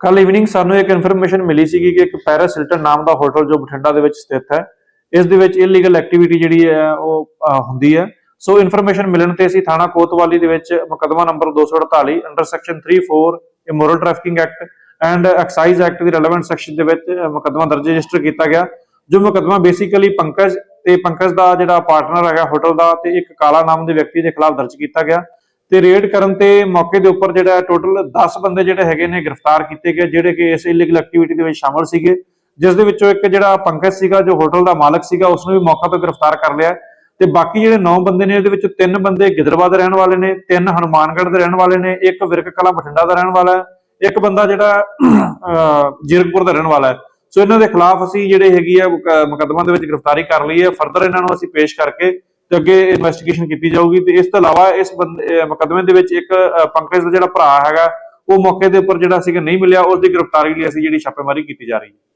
ਕੱਲ ਇਵਨਿੰਗ ਸਾਨੂੰ ਇੱਕ ਇਨਫੋਰਮੇਸ਼ਨ ਮਿਲੀ ਸੀਗੀ ਕਿ ਇੱਕ ਪੈਰਿਸ ਹਿਲਟਨ ਨਾਮ ਦਾ ਹੋਟਲ ਜੋ ਬਠਿੰਡਾ ਦੇ ਵਿੱਚ ਸਥਿਤ ਹੈ ਇਸ ਦੇ ਵਿੱਚ ਇਲੀਗਲ ਐਕਟੀਵਿਟੀ ਜਿਹੜੀ ਹੈ ਉਹ ਹੁੰਦੀ ਹੈ। ਸੋ ਇਨਫੋਰਮੇਸ਼ਨ ਮਿਲਣ ਤੇ ਅਸੀਂ ਥਾਣਾ ਕੋਤਵਾਲੀ ਦੇ ਵਿੱਚ ਮੁਕੱਦਮਾ number 248 under section 34 immoral trafficking act and excise act the relevant section ਦੇ ਵਿੱਚ ਅਹ, ਮੁਕੱਦਮਾ ਦਰਜ ਰਜਿਸਟਰ ਕੀਤਾ ਗਿਆ। ਜੋ ਮੁਕੱਦਮਾ ਬੇਸਿਕਲੀ ਪੰਕਜ ਤੇ ਪੰਕਜ ਦਾ ਜਿਹੜਾ ਪਾਰਟਨਰ ਹੈਗਾ ਹੋਟਲ ਦਾ ਤੇ ਇੱਕ ਕਾਲਾ ਨਾਮ ਦੇ ਵਿਅਕਤੀ ਦੇ ਖਿਲਾਫ ਦਰਜ ਕੀਤਾ ਗਿਆ। ਤੇ ਰੇਡ ਕਰਨ ਤੇ ਮੌਕੇ ਦੇ ਉੱਪਰ ਜਿਹੜਾ ਟੋਟਲ 10 ਬੰਦੇ ਜਿਹੜੇ ਹੈਗੇ ਨੇ ਗ੍ਰਿਫਤਾਰ ਕੀਤੇ ਗਏ, ਜਿਹੜੇ ਕਿ ਇਸ ਇਲੀਗਲ ਐਕਟੀਵਿਟੀ ਦੇ ਵਿੱਚ ਸ਼ਾਮਲ ਸੀਗੇ, ਜਿਸ ਦੇ ਵਿੱਚੋਂ ਇੱਕ ਜਿਹੜਾ ਪੰਕਜ ਸੀਗਾ, ਜੋ ਹੋਟਲ ਦਾ ਮਾਲਕ ਸੀਗਾ ਉਸ ਨੂੰ ਵੀ ਮੌਕਾ ਤੋਂ ਗ੍ਰਿਫਤਾਰ ਕਰ ਲਿਆ। ਤੇ ਬਾਕੀ ਜਿਹੜੇ 9 ਬੰਦੇ ਨੇ ਇਹਦੇ ਵਿੱਚ ਤਿੰਨ ਬੰਦੇ ਗਿੱਦੜਬਾਹ ਦੇ ਰਹਿਣ ਵਾਲੇ ਨੇ, ਤਿੰਨ ਹਨੂਮਾਨਗੜ੍ਹ ਦੇ ਰਹਿਣ ਵਾਲੇ ਨੇ, ਇੱਕ ਵਿਰਕ ਕਲਾ ਬਠਿੰਡਾ ਦਾ ਰਹਿਣ ਵਾਲਾ ਹੈ, ਇੱਕ ਬੰਦਾ ਜਿਹੜਾ ਜੀਰਕਪੁਰ ਦਾ ਰਹਿਣ ਵਾਲਾ ਹੈ। ਸੋ ਇਹਨਾਂ ਦੇ ਖਿਲਾਫ ਅਸੀਂ ਜਿਹੜੇ ਹੈਗੀ ਆ ਮੁਕੱਦਮਾ ਦੇ ਵਿੱਚ ਗ੍ਰਿਫਤਾਰੀ ਕਰ ਲਈ ਹੈ। ਫਰਦਰ ਇਹਨਾਂ ਨੂੰ ਅਸੀਂ ਪੇਸ਼ ਕਰਕੇ ਤੇ ਅੱਗੇ ਇਨਵੈਸਟੀਗੇਸ਼ਨ ਕੀਤੀ ਜਾਊਗੀ ਤੇ ਇਸ ਤੋਂ ਇਲਾਵਾ ਇਸ ਬੰਦੇ- ਮੁਕੱਦਮੇ ਦੇ ਵਿੱਚ ਇੱਕ ਪੰਕਜ ਦਾ ਜਿਹੜਾ ਭਰਾ ਹੈਗਾ, ਉਹ ਮੌਕੇ ਦੇ ਉੱਪਰ ਜਿਹੜਾ ਸੀਗਾ ਨਹੀਂ ਮਿਲਿਆ, ਉਸ ਦੀ ਗ੍ਰਿਫਤਾਰੀ ਲਈ ਅਸੀਂ ਜਿਹੜੀ ਛਾਪੇਮਾਰੀ ਕੀਤੀ ਜਾ ਰਹੀ ਹੈ।